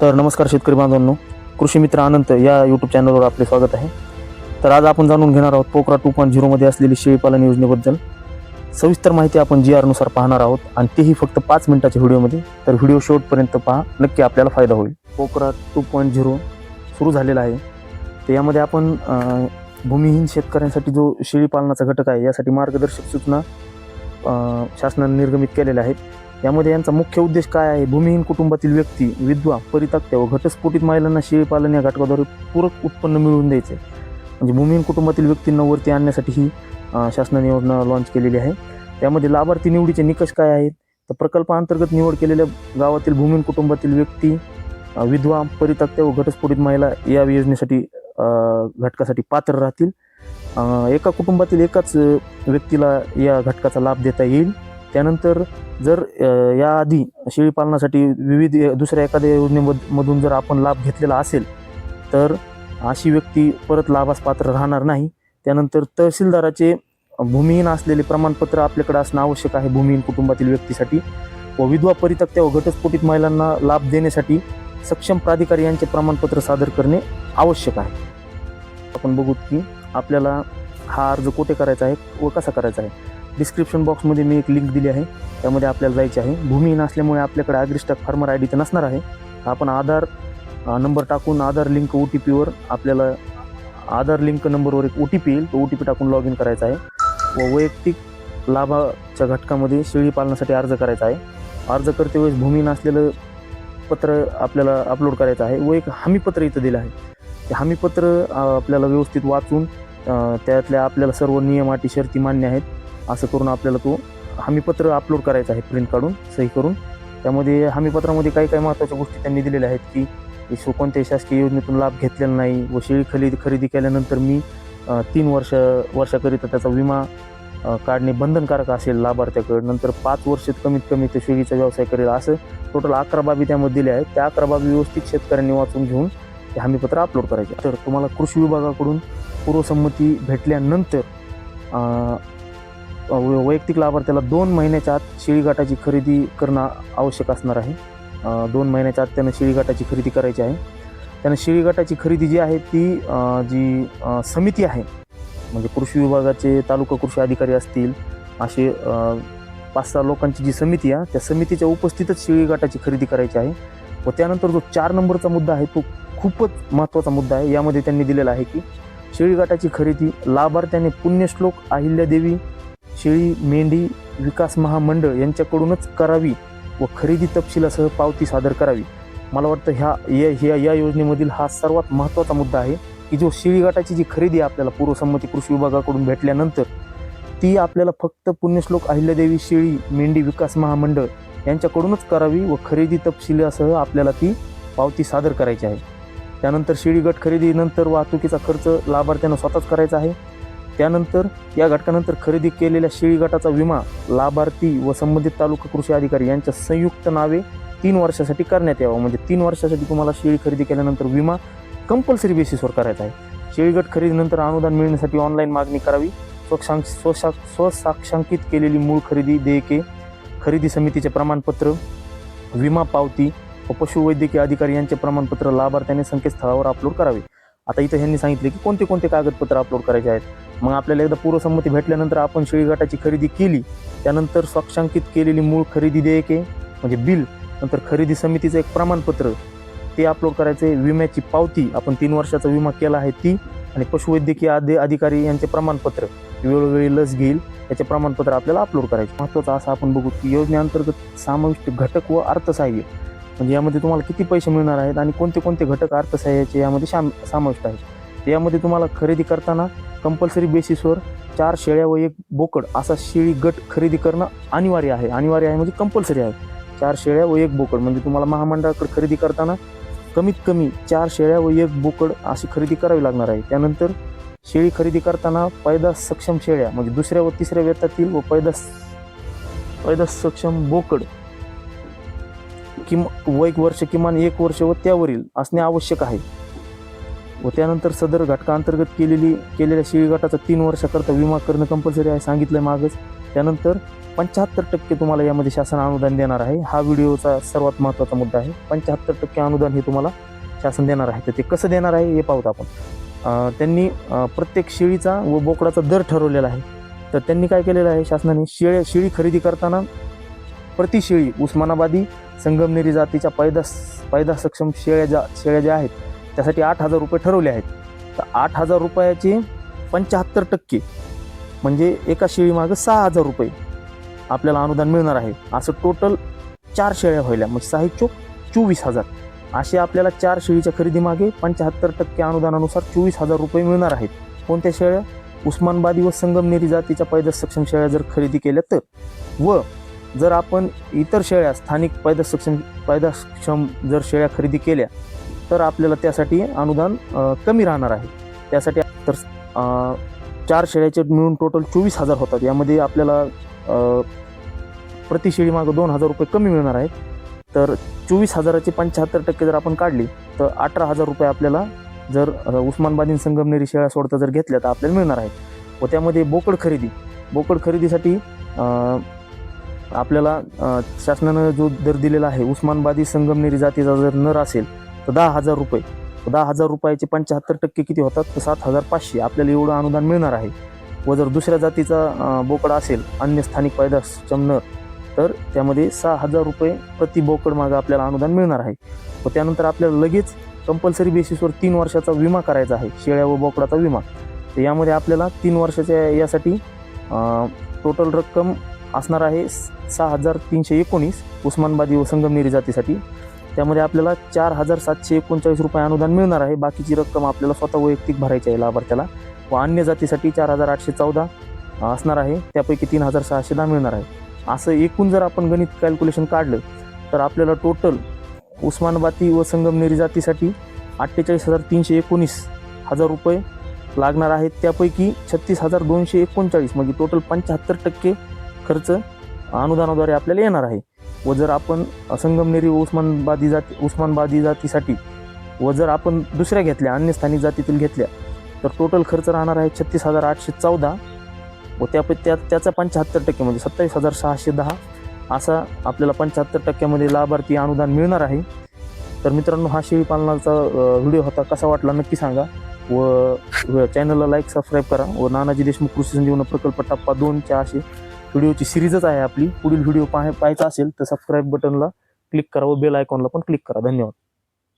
तर नमस्कार शेतकरी बांधवांनो. कृषी मित्र अनंत या यूट्यूब चॅनलवर आपले स्वागत आहे. तर आज आपण जाणून घेणार आहोत पोकरा टू पॉईंट झिरोमध्ये असलेली शेळीपालन योजनेबद्दल. सविस्तर माहिती आपण जी आरनुसार पाहणार आहोत आणि तेही फक्त पाच मिनिटाच्या व्हिडिओमध्ये. तर व्हिडिओ शेवटपर्यंत पहा नक्की आपल्याला फायदा होईल. पोकरा टू पॉईंट झिरो सुरू झालेला आहे. तर यामध्ये आपण भूमिहीन शेतकऱ्यांसाठी जो शेळीपालनाचा घटक आहे यासाठी मार्गदर्शक सूचना शासनाने निर्गमित केलेल्या आहेत. यामध्ये यांचा मुख्य उद्देश काय आहे? भूमिहीन कुटुंबातील व्यक्ती विधवा परितक्त्या व घटस्फोटित महिलांना शेळीपालन या घटकाद्वारे पूरक उत्पन्न मिळवून द्यायचे. म्हणजे भूमिहीन कुटुंबातील व्यक्तींना वरती आणण्यासाठी ही शासनाने योजना लॉन्च केलेली आहे. त्यामध्ये लाभार्थी निवडीचे निकष काय आहेत? तर प्रकल्पाअंतर्गत निवड केलेल्या गावातील भूमिहीन कुटुंबातील व्यक्ती विधवा परितक्त्या व घटस्फोटित महिला या योजनेसाठी घटकासाठी पात्र राहतील. एका कुटुंबातील एकाच व्यक्तीला या घटकाचा लाभ देता येईल. त्यानंतर जर याआधी शेळीपालनासाठी विविध दुसऱ्या एखाद्या योजनेमधून जर आपण लाभ घेतलेला असेल तर अशी व्यक्ती परत लाभास पात्र राहणार नाही. त्यानंतर तहसीलदाराचे भूमिहीन असलेले प्रमाणपत्र आपल्याकडे असणं आवश्यक आहे भूमिहीन कुटुंबातील व्यक्तीसाठी. व विधवा परितक्त्या व घटस्फोटित महिलांना लाभ देण्यासाठी सक्षम प्राधिकारी यांचे प्रमाणपत्र सादर करणे आवश्यक आहे. आपण बघू की आपल्याला हा अर्ज कुठे करायचा आहे व कसा करायचा आहे. डिस्क्रिप्शन बॉक्समध्ये मी एक लिंक दिली आहे. त्यामध्ये आपल्याला जायचे आहे. भूमिहीन असल्यामुळे आपल्याकडे ॲग्रिस्टॉक फार्मर आय डी तर नसणार आहे. आपण आधार नंबर टाकून आधार लिंक ओ टी पीवर आपल्याला आधार लिंक नंबरवर एक ओ टी पी येईल. तो ओ टी पी टाकून लॉग इन करायचा आहे. व वैयक्तिक लाभाच्या घटकामध्ये शेळी पालनासाठी अर्ज करायचा आहे. अर्ज करते वेळेस नसलेलं असलेलं पत्र आपल्याला अपलोड करायचं आहे. व एक हमीपत्र इथं दिलं आहे. ते हमीपत्र आपल्याला व्यवस्थित वाचून त्यातल्या आपल्याला सर्व नियम अटी शर्ती मान्य आहेत. असं करून आपल्याला तो हमीपत्र अपलोड करायचं आहे प्रिंट काढून सही करून. त्यामध्ये हमीपत्रामध्ये काही काही महत्त्वाच्या गोष्टी त्यांनी दिलेल्या आहेत की सो कोणत्याही शासकीय योजनेतून लाभ घेतलेला नाही व शेळी खरेदी खरेदी केल्यानंतर मी तीन वर्ष वर्षाकरिता त्याचा विमा काढणे बंधनकारक असेल लाभार्थ्याकडे. नंतर पाच वर्षात कमीत कमी ते शेळीचा व्यवसाय करेल. असं टोटल अकरा बाबी त्यामध्ये दिल्या आहेत. त्या अकरा बाबी व्यवस्थित शेतकऱ्यांनी वाचून घेऊन ते हमीपत्र अपलोड करायचे. तर तुम्हाला कृषी विभागाकडून पूर्वसंमती भेटल्यानंतर वैयक्तिक लाभार्थ्याला दोन महिन्याच्या आत शेळी खरेदी करणं आवश्यक असणार आहे. दोन महिन्याच्या आत त्यानं शेळी खरेदी करायची आहे. त्यानं शेळी खरेदी जी आहे ती जी समिती आहे म्हणजे कृषी विभागाचे तालुका कृषी अधिकारी असतील असे पाच सहा लोकांची जी समिती आहे त्या समितीच्या उपस्थितच शेळीगाटाची खरेदी करायची आहे. व त्यानंतर जो चार नंबरचा मुद्दा आहे तो खूपच महत्त्वाचा मुद्दा आहे. यामध्ये त्यांनी दिलेला आहे की शेळी खरेदी लाभार्थ्याने पुण्यश्लोक अहिल्यादेवी शेळी मेंढी विकास महामंडळ यांच्याकडूनच करावी व खरेदी तपशिलासह पावती सादर करावी. मला वाटतं ह्या या ह्या या योजनेमधील हा सर्वात महत्त्वाचा मुद्दा आहे की जो शेळी गटाची जी खरेदी आहे आपल्याला पूर्वसंमती कृषी विभागाकडून भेटल्यानंतर ती आपल्याला फक्त पुण्यश्लोक अहिल्यादेवी शेळी मेंढी विकास महामंडळ यांच्याकडूनच करावी व खरेदी तपशिलासह आपल्याला ती पावती सादर करायची आहे. त्यानंतर शेळी गट खरेदीनंतर वाहतुकीचा खर्च लाभार्थ्यांना स्वतःच करायचा आहे. त्यानंतर या घटकानंतर खरेदी केलेल्या शेळी गटाचा विमा लाभार्थी व संबंधित तालुका कृषी अधिकारी यांच्या संयुक्त नावे तीन वर्षासाठी करण्यात यावं. म्हणजे तीन वर्षासाठी तुम्हाला शेळी खरेदी केल्यानंतर विमा कंपल्सरी बेसिसवर करायचा आहे. शेळी गट खरेदीनंतर अनुदान मिळण्यासाठी ऑनलाईन मागणी करावी. स्वसांक स्वसा स्वसाक्षांकित केलेली मूळ खरेदी देयके खरेदी समितीचे प्रमाणपत्र विमा पावती व पशुवैद्यकीय अधिकारी यांचे प्रमाणपत्र लाभार्थ्याने संकेतस्थळावर अपलोड करावे. आता इथं ह्यांनी सांगितले की कोणते कोणते कागदपत्र अपलोड करायचे आहेत? मग आपल्याला एकदा पूर्वसंमती भेटल्यानंतर आपण शेळी खरेदी केली त्यानंतर स्वाक्षांकित केलेली मूळ खरेदी देयके म्हणजे बिल नंतर खरेदी समितीचं एक प्रमाणपत्र ते अपलोड करायचे. विम्याची पावती आपण तीन वर्षाचा विमा केला आहे ती आणि पशुवैद्यकीय आद्य अधिकारी यांचे प्रमाणपत्र. वेळोवेळी लस घेईल याचे प्रमाणपत्र आपल्याला अपलोड करायचे. महत्त्वाचं असं आपण बघू की योजनेअंतर्गत समाविष्ट घटक व अर्थसहाय्य. म्हणजे यामध्ये तुम्हाला किती पैसे मिळणार आहेत आणि कोणते कोणते घटक अर्थसहाय्याचे यामध्ये शाम समाविष्ट आहेत? यामध्ये तुम्हाला खरेदी करताना कंपल्सरी बेसिसवर चार शेळ्या व एक बोकड असा शेळी गट खरेदी करणं अनिवार्य आहे. अनिवार्य आहे म्हणजे कंपल्सरी आहे. चार शेळ्या व एक बोकड म्हणजे तुम्हाला महामंडळाकडे खरेदी करताना कमीत कमी चार शेळ्या व एक बोकड अशी खरेदी करावी लागणार आहे. त्यानंतर शेळी खरेदी करताना पैदास सक्षम शेळ्या म्हणजे दुसऱ्या व तिसऱ्या वेतातील व पैदास पैदास सक्षम बोकड किम व एक वर्ष किमान एक वर्ष व त्यावरील असणे आवश्यक आहे. व त्यानंतर सदर घटकांतर्गत केलेली केलेल्या शेळी गटाचा तीन वर्षाकरता विमा करणं कंपल्सरी आहे सांगितलं मागच. त्यानंतर पंच्याहत्तर टक्के तुम्हाला यामध्ये शासन अनुदान देणार आहे. हा व्हिडिओचा सर्वात महत्त्वाचा मुद्दा आहे. पंच्याहत्तर टक्के अनुदान हे तुम्हाला शासन देणार आहे. तर ते कसं देणार आहे हे पाहूत आपण. त्यांनी प्रत्येक शेळीचा व बोकडाचा दर ठरवलेला आहे. तर त्यांनी काय केलेलं आहे शासनाने शेळ्या शेळी खरेदी करताना प्रति शेळी उस्मानाबादी संगमनेरी जातीच्या पैदास पैदास सक्षम शेळ्या ज्या शेळ्या ज्या आहेत त्यासाठी आठ हजार रुपये ठरवले आहेत. तर आठ हजार रुपयाचे पंच्याहत्तर टक्के म्हणजे एका शेळीमागं सहा हजार रुपये आपल्याला अनुदान मिळणार आहे. असं टोटल चार शेळ्या व्हायला म्हणजे सहा चोक चोवीस हजार. असे आपल्याला चार शेळीच्या खरेदीमागे पंच्याहत्तर टक्के अनुदानानुसार चोवीस हजार रुपये मिळणार आहेत. कोणत्या शेळ्या? उस्मानबादी व संगमनेरी जातीच्या पैदास सक्षम शेळ्या जर खरेदी केल्या तर. व जर आपण इतर शेळ्या स्थानिक पैदास सक्षम पैदासक्षम जर शेळ्या खरेदी केल्या तर आपल्याला त्यासाठी अनुदान कमी राहणार आहे. त्यासाठी तर चार शेळ्याचे मिळून टोटल चोवीस हजार होतात. यामध्ये आपल्याला प्रति शेळी मागं दोन हजार रुपये कमी मिळणार आहेत. तर चोवीस हजाराचे पंच्याहत्तर टक्के जर आपण काढले तर अठरा हजार रुपये आपल्याला जर अ, उस्मानबादीन संगमनेरी शेळ्या सोडता जर घेतल्या तर आपल्याला मिळणार आहे व त्यामध्ये बोकड खरेदी. बोकड खरेदीसाठी आपल्याला शासनानं जो दर दिलेला आहे उस्मानबादी संगमनेरी जातीचा जर नर असेल तर दहा हजार रुपये. दहा हजार रुपयाचे पंच्याहत्तर टक्के किती होतात? तर सात हजार पाचशे. आपल्याला एवढं अनुदान मिळणार आहे. व जर दुसऱ्या जातीचा बोकड असेल अन्य स्थानिक पैदास नर तर त्यामध्ये सहा हजार रुपये प्रति बोकड मागं आपल्याला अनुदान मिळणार आहे. व त्यानंतर आपल्याला लगेच कंपल्सरी बेसिसवर तीन वर्षाचा विमा करायचा आहे शेळ्या व बोकडाचा विमा. तर यामध्ये आपल्याला तीन वर्षाच्या यासाठी टोटल रक्कम असणार आहे सहा हजार तीनशे एकोणीस उस्मानबादी व संगमनेरी जातीसाठी. त्यामध्ये आपल्याला चार हजार सातशे एकोणचाळीस रुपये अनुदान मिळणार आहे. बाकीची रक्कम आपल्याला स्वतः वैयक्तिक भरायची आहे लाभार्थ्याला. व अन्य जातीसाठी चार हजार आठशे चौदा असणार आहे. त्यापैकी तीन हजार सहाशे दहा मिळणार आहे. असं एकूण जर आपण गणित कॅल्क्युलेशन काढलं तर आपल्याला टोटल उस्मानाबादी व संगमनेरी जातीसाठी अठ्ठेचाळीस हजार तीनशे एकोणीस हजार रुपये लागणार आहेत. त्यापैकी छत्तीस हजार दोनशे एकोणचाळीस म्हणजे टोटल पंच्याहत्तर टक्के खर्च अनुदानाद्वारे आपल्याला येणार आहे. व जर आपण संगमनेरी व उस्मानबादी जाती उस्मानबादी जातीसाठी व जर आपण दुसऱ्या घेतल्या अन्य स्थानिक जातीतील घेतल्या तर टोटल खर्च राहणार आहे छत्तीस हजार आठशे चौदा व त्या त्या त्याचा पंच्याहत्तर टक्के म्हणजे सत्तावीस हजार सहाशे दहा असा आपल्याला पंच्याहत्तर टक्क्यामध्ये लाभार्थी अनुदान मिळणार आहे. तर मित्रांनो हा शेळी पालनाचा व्हिडिओ होता. कसा वाटला नक्की सांगा. व व चॅनलला लाईक सबस्क्राईब करा. व नानाजी देशमुख कृषी संजीवन प्रकल्प टप्पा दोनच्या असे व्हिडिओची सिरीजच आहे आपली. पुढील व्हिडिओ पाहाय पाहायचा असेल तर सबस्क्राईब बटनला क्लिक करा व बेल आयकॉनला पण क्लिक करा. धन्यवाद.